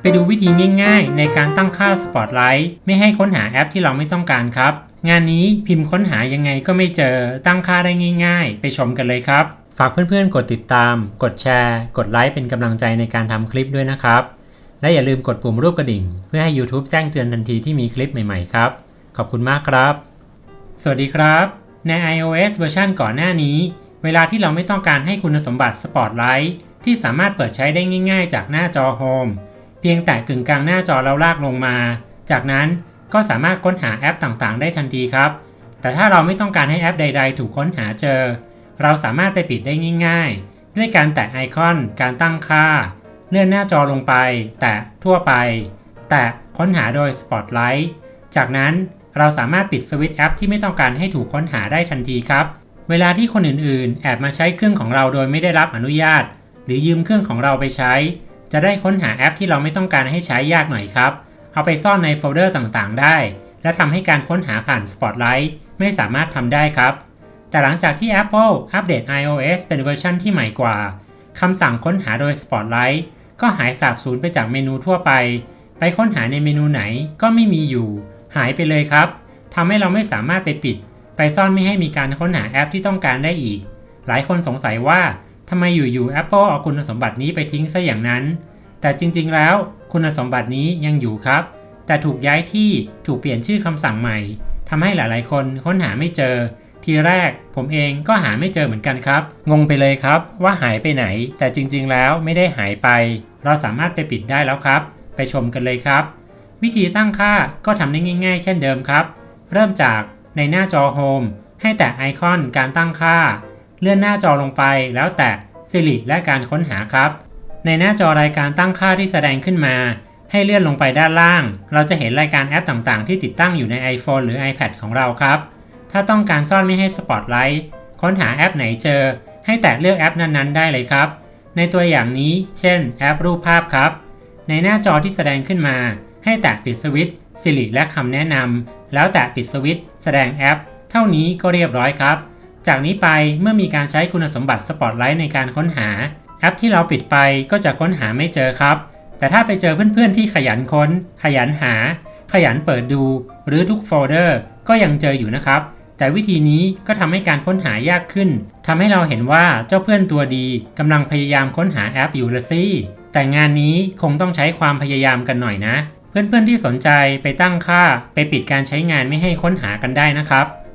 ไปดูวิธีง่ายๆ ในการตั้งค่า Spotlight ไม่ให้ค้นหาแอปที่เราไม่ต้องการครับ งานนี้พิมพ์ค้นหายังไงก็ไม่เจอตั้งค่าได้ง่าย ๆ ไปชมกันเลยครับ ฝากเพื่อนๆ กดติดตาม กดแชร์ กดไลค์เป็นกำลังใจในการทำคลิปด้วยนะครับ และอย่าลืมกดปุ่มรูปกระดิ่ง เพื่อให้ YouTube แจ้งเตือนทันทีที่มีคลิปใหม่ๆครับ ขอบคุณมากครับ สวัสดีครับ ใน iOS เวอร์ชันก่อนหน้านี้ เวลาที่เราไม่ต้องการให้คุณสมบัติ Spotlight ที่สามารถเปิดใช้ได้ง่าย ๆ จากหน้าจอ Home เพียงแต่กึ่งกลางหน้าจอแล้วลากลงมา จากนั้นก็สามารถค้นหาแอปต่างๆ ได้ทันทีครับ แต่ถ้าเราไม่ต้องการให้แอปใด ๆ ถูกค้นหาเจอ เราสามารถไปปิดได้ง่าย ๆ ด้วยการแตะไอคอน การตั้งค่า เลื่อนหน้าจอลงไป แตะทั่วไป แตะค้นหาโดย Spotlight จากนั้นเราสามารถปิดสวิตช์แอปที่ไม่ต้องการให้ถูกค้นหาได้ทันทีครับ เวลาที่คนอื่นๆ แอบมาใช้เครื่องของเราโดยไม่ได้รับอนุญาต หรือยืมเครื่องของเราไปใช้ จะได้ค้นหาแอปที่เราไม่ต้องการให้ใช้ยากหน่อยครับ เอาไปซ่อนในโฟลเดอร์ต่างๆ ได้ และทำให้การค้นหาผ่าน Spotlight ไม่สามารถทำได้ครับ แต่หลังจากที่ Apple อัปเดต iOS เป็นเวอร์ชันที่ใหม่กว่าคำสั่งค้นหาโดย Spotlight ก็หายสาบสูญไปจากเมนูทั่วไป ไปค้นหาในเมนูไหนก็ไม่มีอยู่ หายไปเลยครับทำให้เราไม่สามารถไปปิด ไปซ่อนไม่ให้มีการค้นหาแอปที่ต้องการได้อีก หลายคนสงสัยว่า ทำไมอยู่ๆ Apple เอาคุณสมบัตินี้ไปทิ้งซะอย่างนั้น แต่จริงๆ แล้วคุณสมบัตินี้ยังอยู่ครับ แต่ถูกย้ายที่ถูกเปลี่ยนชื่อคำสั่งใหม่ทำให้หลายๆ คนค้นหาไม่เจอ ทีแรกผมเองก็หาไม่เจอเหมือนกันครับ งงไปเลยครับว่าหายไปไหน แต่จริง ๆ แล้วไม่ได้หายไป เราสามารถไปปิดได้แล้วครับ ไปชมกันเลยครับ วิธีตั้งค่าก็ทำได้ง่าย ๆ เช่นเดิมครับ เริ่มจากในหน้าจอ Home ให้แตะไอคอนการตั้งค่า เลื่อนหน้าจอลงไปแล้วแตะ Siri และการค้นหาครับ ในหน้าจอรายการตั้งค่าที่แสดงขึ้นมา ให้เลื่อนลงไปด้านล่าง เราจะเห็นรายการแอปต่างๆ ที่ติดตั้งอยู่ใน iPhone หรือ iPad ของเราครับ ถ้าต้องการซ่อนไม่ให้ Spotlight ค้นหาแอปไหนเจอ ให้แตะเลือกแอปนั้นๆ ได้เลยครับ ในตัวอย่างนี้ เช่น แอปรูปภาพครับ ในหน้าจอที่แสดงขึ้นมา ให้แตะปิดสวิตช์ Siri และคำแนะนำแล้วแตะปิดสวิตช์แสดงแอป เท่านี้ก็เรียบร้อยครับ จากนี้ไปเมื่อมีการใช้คุณสมบัติ Spotlight ในการค้นหา แอปที่เราปิดไปก็จะค้นหาไม่เจอครับ แต่ถ้าไปเจอเพื่อนๆที่ขยันค้น ขยันหา ขยันเปิดดู หรือทุกโฟลเดอร์ก็ยังเจออยู่นะครับ แต่วิธีนี้ก็ทำให้การค้นหายากขึ้นทำให้เราเห็นว่าเจ้าเพื่อนตัวดีกำลังพยายามค้นหาแอปอยู่ละสิแต่งานนี้คงต้องใช้ความพยายามกันหน่อยนะ เพื่อนๆที่สนใจไปตั้งค่าไปปิดการใช้งานไม่ให้ค้นหากันได้นะครับ